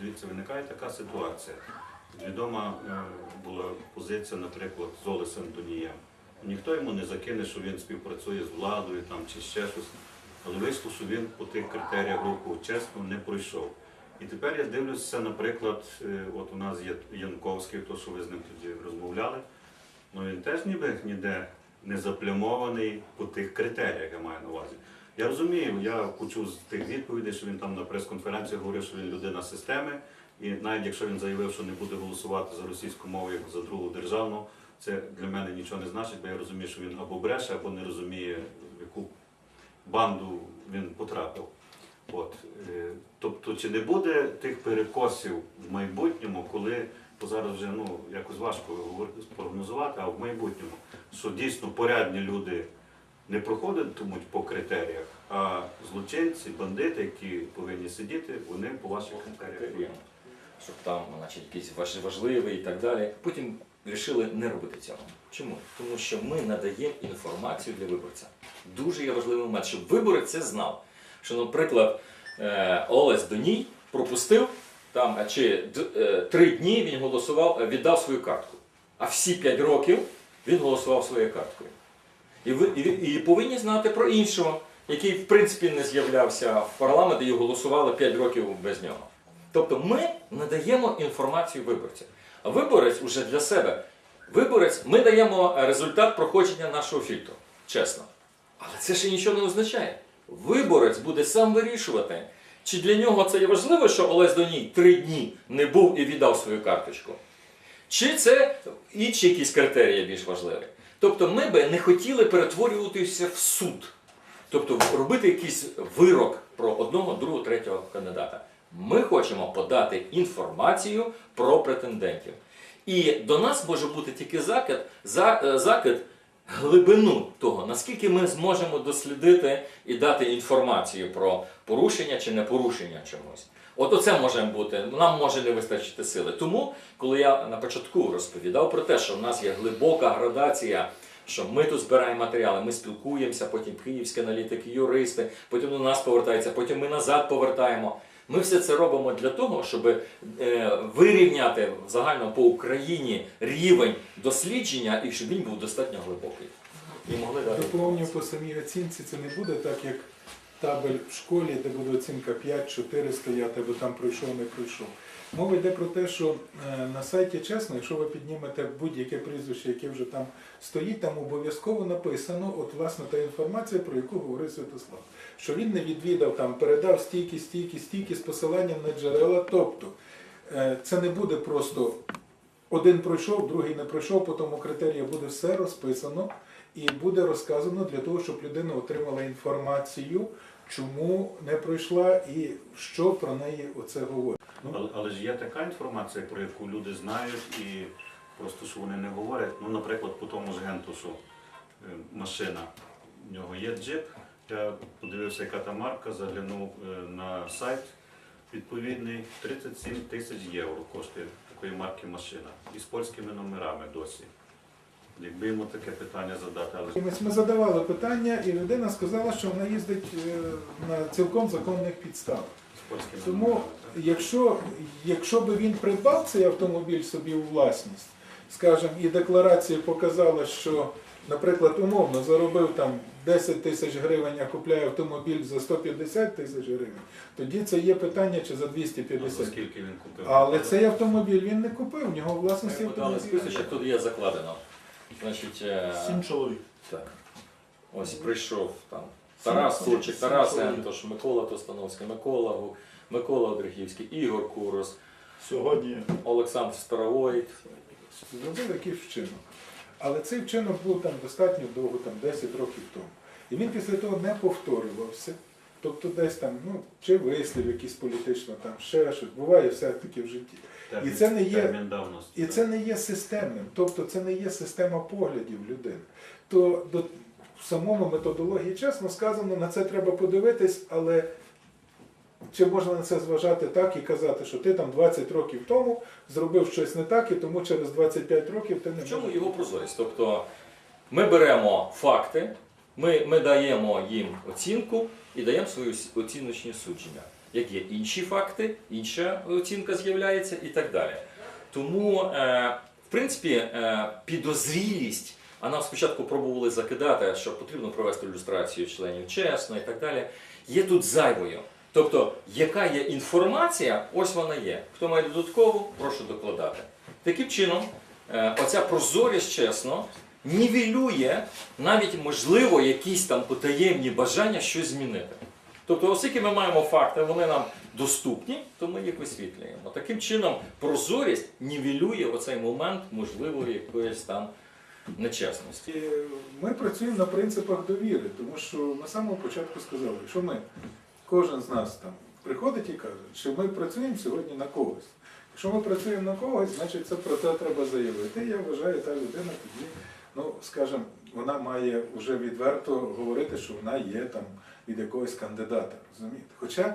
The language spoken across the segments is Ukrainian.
Дивіться, виникає така ситуація. Відома е, була позиція, наприклад, з Олесем Донієм. Ніхто йому не закине, що він співпрацює з владою там, чи ще щось. Але вийшло, що він по тих критеріях року чесно не пройшов. І тепер я дивлюся, наприклад, е, от у нас є Янковський, то, що ви з ним тоді розмовляли. Ну він теж ніби ніде не заплямований по тих критеріях, я маю на увазі. Я розумію, я почув з тих відповідей, що він там на прес-конференції говорив, що він людина системи. І навіть якщо він заявив, що не буде голосувати за російську мову як за другу державну, це для мене нічого не значить, бо я розумію, що він або бреше, або не розуміє, в яку банду він потрапив. От. е, Тобто, чи не буде тих перекосів в майбутньому, коли бо зараз вже ну, якось важко говорити, спрогнозувати, а в майбутньому, що дійсно порядні люди не проходитимуть по критеріях, а злочинці, бандити, які повинні сидіти, вони по ваших критеріях. щоб там, значить, якийсь важ- важливий і так далі. Потім вирішили не робити цього. Чому? Тому що ми надаємо інформацію для виборця. Дуже є важливий момент, щоб виборець це знав. Що, наприклад, е, Олесь Доній пропустив там е, чи д- е, три дні він голосував, е, віддав свою картку. А всі п'ять років він голосував своєю карткою. І ви і, і повинні знати про іншого, який в принципі не з'являвся в парламенті і голосували 5 років без нього. Тобто ми надаємо інформацію виборцю. А виборець уже для себе. Виборець, ми даємо результат проходження нашого фільтру. Чесно. Але це ще нічого не означає. Виборець буде сам вирішувати, чи для нього це є важливо, що Олесь Доній три дні не був і віддав свою карточку. Чи це інші якісь критерії більш важливі? Тобто ми би не хотіли перетворюватися в суд, тобто робити якийсь вирок про одного, другого, третього кандидата. Ми хочемо подати інформацію про претендентів. І до нас може бути тільки закид, за, е, закид глибину того, наскільки ми зможемо дослідити і дати інформацію про порушення чи не порушення чомусь. От оце може бути, нам може не вистачити сили. Тому, коли я на початку розповідав про те, що в нас є глибока градація, що ми тут збираємо матеріали, ми спілкуємося, потім київські аналітики, юристи, потім до нас повертаються, потім ми назад повертаємо. Ми все це робимо для того, щоб е, вирівняти загально по Україні рівень дослідження і щоб він був достатньо глибокий. І могли Доповню по самій оцінці, це не буде так, як табель в школі, де буде оцінка 5-4 стояти, або там пройшов, не пройшов. Мова йде про те, що е, на сайті чесно, якщо ви піднімете будь-яке прізвище, яке вже там стоїть, там обов'язково написано, от власне та інформація, про яку говорив Святослав. Що він не відвідав, там передав стільки, стільки, стільки з посиланням на джерела. Тобто е, це не буде просто один пройшов, другий не пройшов, по тому критерію буде все розписано і буде розказано для того, щоб людина отримала інформацію, чому не пройшла і що про неї оце говорить. Ну, Але, але ж є така інформація, про яку люди знають і просто що вони не говорять. Ну, наприклад, по тому ж генту, що е, машина, в нього є джип. Я подивився, яка там марка, заглянув е, на сайт відповідний 37 тисяч євро коштує такої марки машина. І з польськими номерами досі. Якби йому таке питання задати, але ось Ми задавали питання, і людина сказала, що вона їздить е, на цілком законних підставах. з Тому, якщо, якщо би він придбав цей автомобіль собі у власність, скажімо, і декларація показала, що, наприклад, умовно заробив там 10 тисяч гривень, а купляє автомобіль за 150 тисяч гривень, тоді це є питання, чи за А за 250. скільки він купив? Але цей автомобіль він не купив, в нього власності подали автомобіль. списочок, тут є закладено. Значить, е, Сім чоловік. Так. Ось прийшов там Тарас Сурчик, Тарас. Ентош, Микола Тостановський, Микола, Гу- Микола Одригівський, Ігор Курос, Сьогодні Олександр Старовойт. Зробив якийсь вчинок. Але цей вчинок був там достатньо довго, там 10 років тому. І він після того не повторювався. Тобто десь там, ну, чи вислів якийсь політично, там ще щось, буває все-таки в житті. Термін- І це не є- давності. І це не є системним, тобто це не є система поглядів людини. То до в самому методології чесно сказано, на це треба подивитись, але чи можна на це зважати так і казати, що ти там 20 років тому зробив щось не так, і тому через 25 років ти не В чому можеш. його прозорість? Тобто ми беремо факти, ми, ми даємо їм оцінку і даємо свої оціночні судження. Як є інші факти, інша оцінка з'являється і так далі. Тому, е, в принципі, е, підозрілість, а нам спочатку пробували закидати, що потрібно провести ілюстрацію членів чесно і так далі, є тут зайвою. Тобто, яка є інформація, ось вона є. Хто має додаткову, прошу докладати. Таким чином, е, оця прозорість чесно нівелює навіть можливо якісь там потаємні бажання щось змінити. Тобто, оскільки ми маємо факти, вони нам доступні, то ми їх висвітлюємо. Таким чином, прозорість нівелює оцей момент можливої якоїсь там нечесності. Ми працюємо на принципах довіри, тому що на самого початку сказали, що ми, кожен з нас там приходить і каже, що ми працюємо сьогодні на когось. Якщо ми працюємо на когось, значить це про це треба заявити. Я вважаю, та людина тоді, ну скажімо, вона має вже відверто говорити, що вона є там від якогось кандидата. Розумієте? Хоча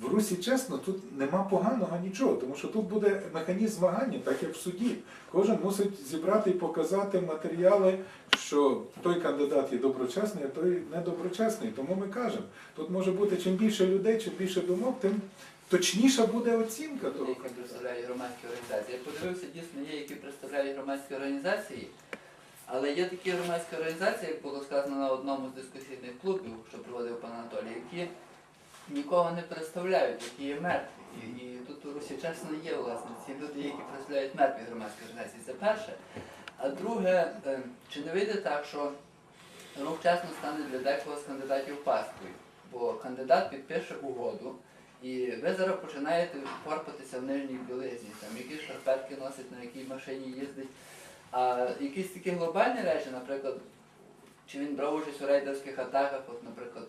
в Русі чесно, тут нема поганого нічого, тому що тут буде механізм вагання, так як в суді. Кожен мусить зібрати і показати матеріали, що той кандидат є доброчесний, а той недоброчесний. Тому ми кажемо, тут може бути чим більше людей, чим більше думок, тим точніша буде оцінка того кандидата. представляють громадські організації. Я подивився, дійсно є, які представляють громадські організації, але є такі громадські організації, як було сказано на одному з дискусійних клубів, що проводив пан Анатолій, які нікого не представляють, які є мертві. І, і тут у Русі чесно є, власне, ці люди, які представляють мертві громадські організації. Це перше. А друге, е, чи не вийде так, що рух чесно стане для декого з кандидатів пасткою? Бо кандидат підпише угоду, і ви зараз починаєте порпатися в нижній білизні, там які шкарпетки носить, на якій машині їздить. А якісь такі глобальні речі, наприклад, чи він брав участь у рейдерських атаках, от, наприклад,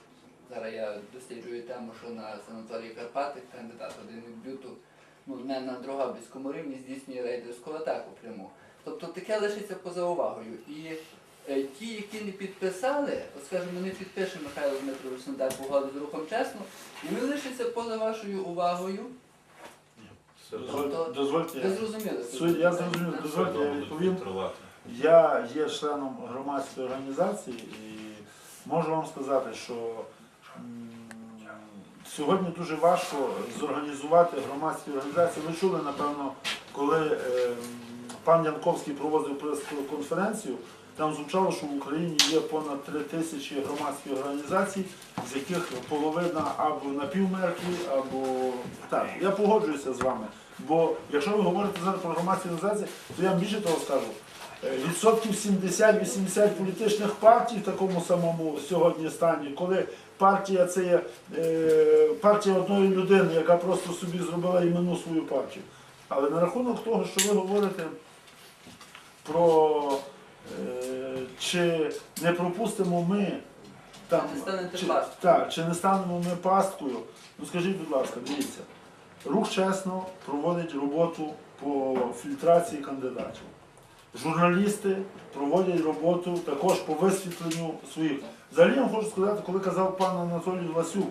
зараз я досліджую тему, що на санаторії Карпати кандидат один від бюту, ну не на Дрогобицькому рівні здійснює рейдерську атаку пряму. Тобто таке лишиться поза увагою. І е, ті, які не підписали, от скажімо, не підпише Михайло Дмитрович Сандар угоду з рухом чесно, і він лишиться поза вашою увагою. Тобто, Дозвольте, Ви зрозуміли? Суть, я зрозумів, дозвольте, я відповім. Я є членом громадської організації і можу вам сказати, що м, сьогодні дуже важко зорганізувати громадські організації. Ви чули, напевно, коли е, м, пан Янковський проводив прес-конференцію, там звучало, що в Україні є понад три тисячі громадських організацій, з яких половина або напівмертві, або так. Я погоджуюся з вами. Бо якщо ви говорите зараз про громадські організації, то я більше того скажу. Е, Відсотків 70-80 політичних партій в такому самому сьогодні стані, коли партія це є е, партія одної людини, яка просто собі зробила іменну свою партію. Але на рахунок того, що ви говорите про чи не пропустимо ми там, Чи так, чи не станемо ми пасткою, ну скажіть, будь ласка, дивіться. Рух чесно проводить роботу по фільтрації кандидатів. Журналісти проводять роботу також по висвітленню своїх. Взагалі я хочу сказати, коли казав пан Анатолій Власюк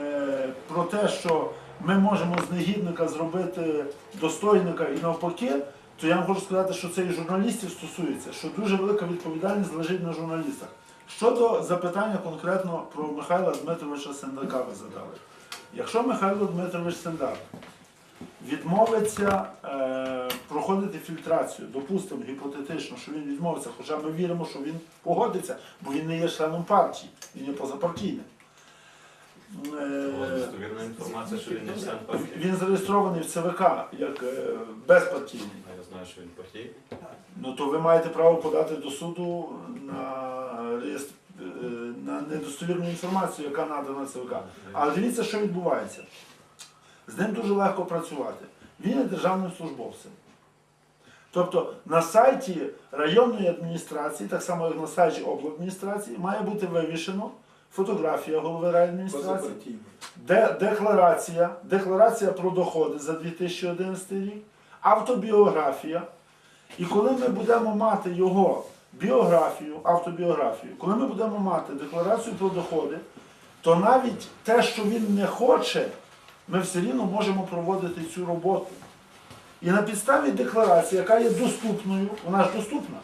е, про те, що ми можемо з негідника зробити достойника і навпаки, то я вам хочу сказати, що це і журналістів стосується, що дуже велика відповідальність лежить на журналістах. Щодо запитання конкретно про Михайла Дмитровича Сендака ви задали. Якщо Михайло Дмитрович Сендар відмовиться е, проходити фільтрацію, допустимо гіпотетично, що він відмовиться, хоча ми віримо, що він погодиться, бо він не є членом партії, він є позапартійним. Е, інформація, що він не член партії. він зареєстрований в ЦВК як е, безпартійний. А Я знаю, що він партійний. Ну то ви маєте право подати до суду на, реєстр... е, на недостовірну інформацію, яка надана ЦВК. Але дивіться, що відбувається. З ним дуже легко працювати. Він є державним службовцем. Тобто на сайті районної адміністрації, так само як на сайті обладміністрації, має бути вивішено фотографія голови райадміністрації, де декларація, декларація про доходи за 2011 рік, автобіографія. І коли ми будемо мати його біографію, автобіографію, коли ми будемо мати декларацію про доходи, то навіть те, що він не хоче, ми все рівно можемо проводити цю роботу. І на підставі декларації, яка є доступною, вона ж доступна.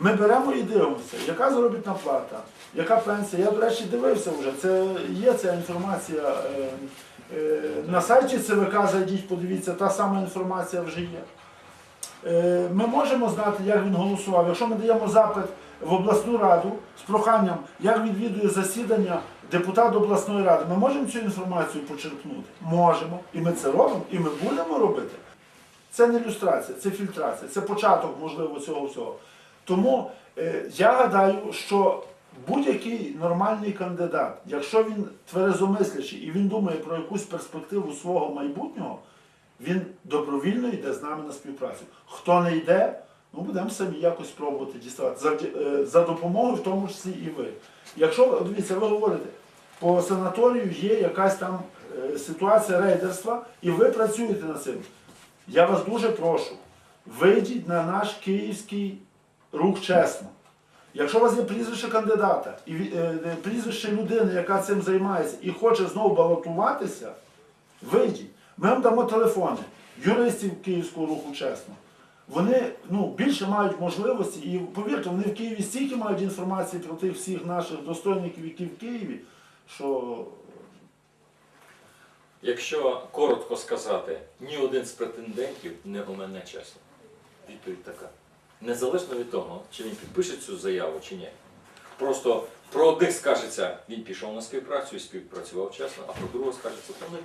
Ми беремо і дивимося, яка заробітна плата, яка пенсія. Я, до речі, дивився вже. Це є ця інформація. е, е, На сайті ЦВК зайдіть, подивіться, та сама інформація вже є. Е, Ми можемо знати, як він голосував. Якщо ми даємо запит в обласну раду з проханням, як відвідує засідання депутат обласної ради, ми можемо цю інформацію почерпнути? Можемо. І ми це робимо, і ми будемо робити. Це не ілюстрація, це фільтрація, це початок, можливо, цього всього. Тому е, я гадаю, що будь-який нормальний кандидат, якщо він тверезомислячий і він думає про якусь перспективу свого майбутнього, він добровільно йде з нами на співпрацю. Хто не йде, ну будемо самі якось пробувати діставати. За, е, за допомогою, в тому числі і ви. Якщо дивіться, ви говорите, по санаторію є якась там е, ситуація рейдерства, і ви працюєте над цим. Я вас дуже прошу, вийдіть на наш київський рух чесно. Якщо у вас є прізвище кандидата і е, е, прізвище людини, яка цим займається, і хоче знову балотуватися, вийдіть. Ми вам дамо телефони юристів Київського руху чесно. Вони ну, більше мають можливості, і повірте, вони в Києві стільки мають інформації про тих всіх наших достойників, які в Києві, що Якщо коротко сказати, ні один з претендентів не у мене чесно. Відповідь така. Незалежно від того, чи він підпише цю заяву, чи ні. Просто про одних скажеться, він пішов на співпрацю і співпрацював чесно, а про другого скажеться. Не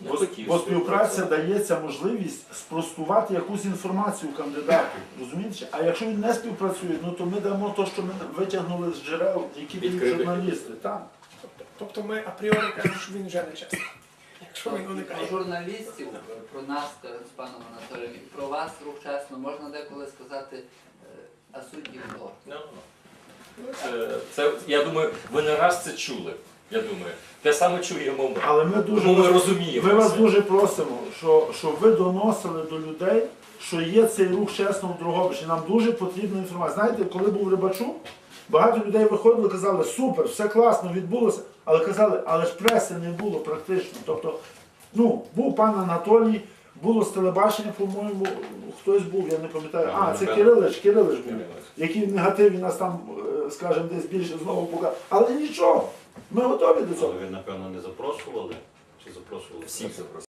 Бо, бо співпраця дається можливість спростувати якусь інформацію кандидату. Розумієте? А якщо він не співпрацює, ну то ми дамо те, що ми витягнули з джерел, які дають журналісти. Так. Тобто ми апріорі кажемо, що він вже не чесний. Якщо він Про журналістів, про нас е, з паном Анатолієм, і про вас, рух чесно, можна деколи сказати, е, а суддів хто? Ну, ну. Це, це, я думаю, ви не раз це чули. Я думаю, те саме чуємо ми. Але ми дуже ми розуміємо. Ми вас це. дуже просимо, що, щоб ви доносили до людей, що є цей рух чесно в Дрогобичі. Нам дуже потрібна інформація. Знаєте, коли був Рибачук, багато людей виходили і казали, супер, все класно, відбулося, але казали, але ж преси не було практично. Тобто, ну, був пан Анатолій, було з телебачення, по-моєму, хтось був, я не пам'ятаю. А, це Кирилич, Кирилич був, який в негативі нас там, е, скажімо, десь більше знову показав. Але нічого, ми готові до цього. Але ви, напевно, не запрошували? Чи запрошували? Всіх запросили.